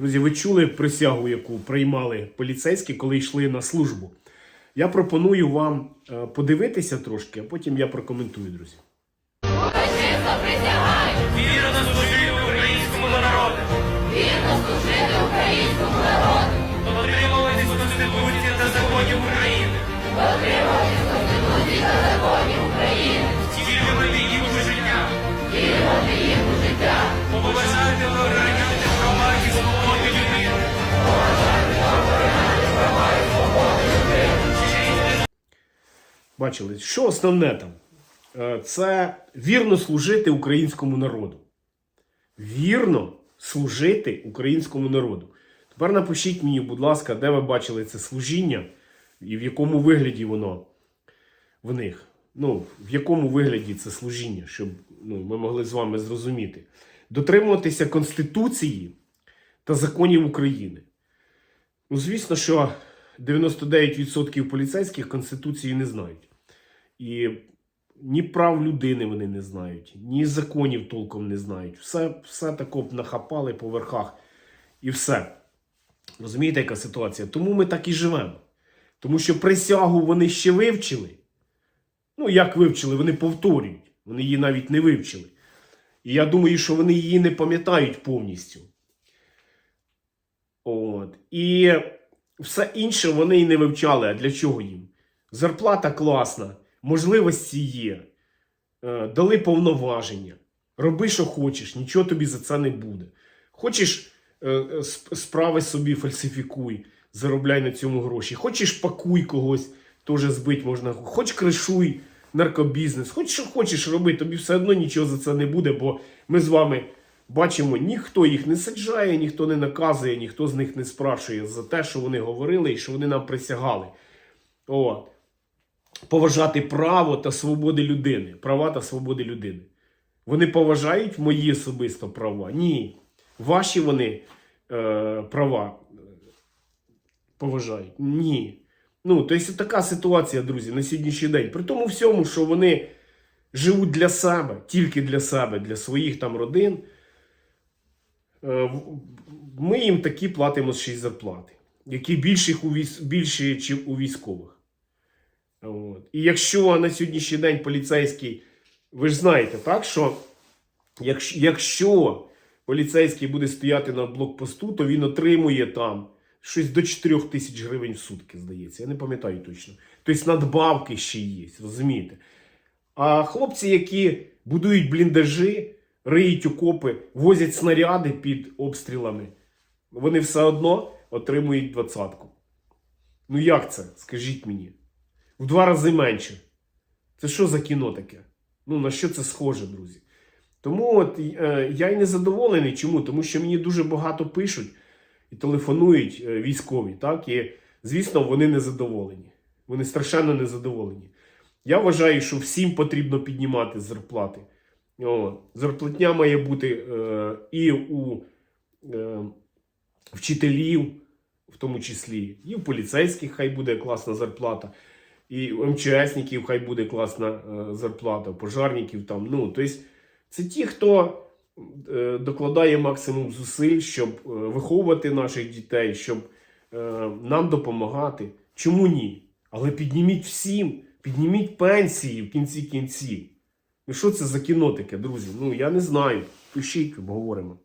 Друзі, ви чули присягу, яку приймали поліцейські, коли йшли на службу. Я пропоную вам е, подивитися трошки, а потім я прокоментую, друзі. Вірно Бачили, що основне там? Е, Це вірно служити українському народу. Вірно служити українському народу. Тепер напишіть мені, будь ласка, де ви бачили це служіння і в якому вигляді воно в них. Ну, в якому вигляді це служіння, щоб ну, ми могли з вами зрозуміти. Дотримуватися Конституції та законів України. Ну, звісно, що 99% поліцейських Конституції не знають. І ні прав людини вони не знають, ні законів толком не знають. Все, все тако нахапали по верхах і все. Розумієте, яка ситуація? Тому ми так і живемо. Тому що присягу вони ще вивчили. Ну, як вивчили, вони повторюють. Вони її навіть не вивчили. І я думаю, що вони її не пам'ятають повністю. От. І все інше вони і не вивчали. А для чого їм? Зарплата класна, можливості є, е, дали повноваження. Роби, що хочеш, нічого тобі за це не буде. Хочеш, е, е, сп- справи собі фальсифікуй, заробляй на цьому гроші. Хочеш, пакуй когось, теж збить можна. Хоч кришуй наркобізнес, хоч що хочеш роби, тобі все одно нічого за це не буде, бо ми з вами бачимо, ніхто їх не саджає, ніхто не наказує, ніхто з них не спрашує за те, що вони говорили і що вони нам присягали. От. Поважати право та свободи людини. Права та свободи людини. Вони поважають мої особисто права? Ні. Ваші вони е, права е, поважають? Ні. Ну, тобто така ситуація, друзі, на сьогоднішній день. При тому всьому, що вони живуть для себе, тільки для себе, для своїх там родин. Е, Ми їм такі платимо ще й зарплати, які більші, більші, у військових. От. І якщо на сьогоднішній день поліцейський, ви ж знаєте, так, що якщо, якщо поліцейський буде стояти на блокпосту, то він отримує там щось до 4 тисяч гривень в сутки, здається. Я не пам'ятаю точно. Тобто надбавки ще є, розумієте? А хлопці, які будують бліндажі, риють окопи, возять снаряди під обстрілами, вони все одно отримують двадцятку. Ну як це? Скажіть мені. В два рази менше. Це що за кіно таке? Ну, на що це схоже, друзі? Тому от е, я й не задоволений. Чому? Тому що мені дуже багато пишуть і телефонують е, військові, так? І, звісно, вони не задоволені. Вони страшенно не задоволені. Я вважаю, що всім потрібно піднімати зарплати. О, зарплатня має бути е, і у е, вчителів, в тому числі, і у поліцейських хай буде класна зарплата, і МЧСників хай буде класна е, зарплата, пожарників там. Ну, тобто, це ті, хто е, докладає максимум зусиль, щоб е, виховувати наших дітей, щоб нам допомагати. Чому ні? Але підніміть всім, підніміть пенсії в кінці кінців. Ну що це за кіно друзі? Ну я не знаю. Пишіть, обговоримо.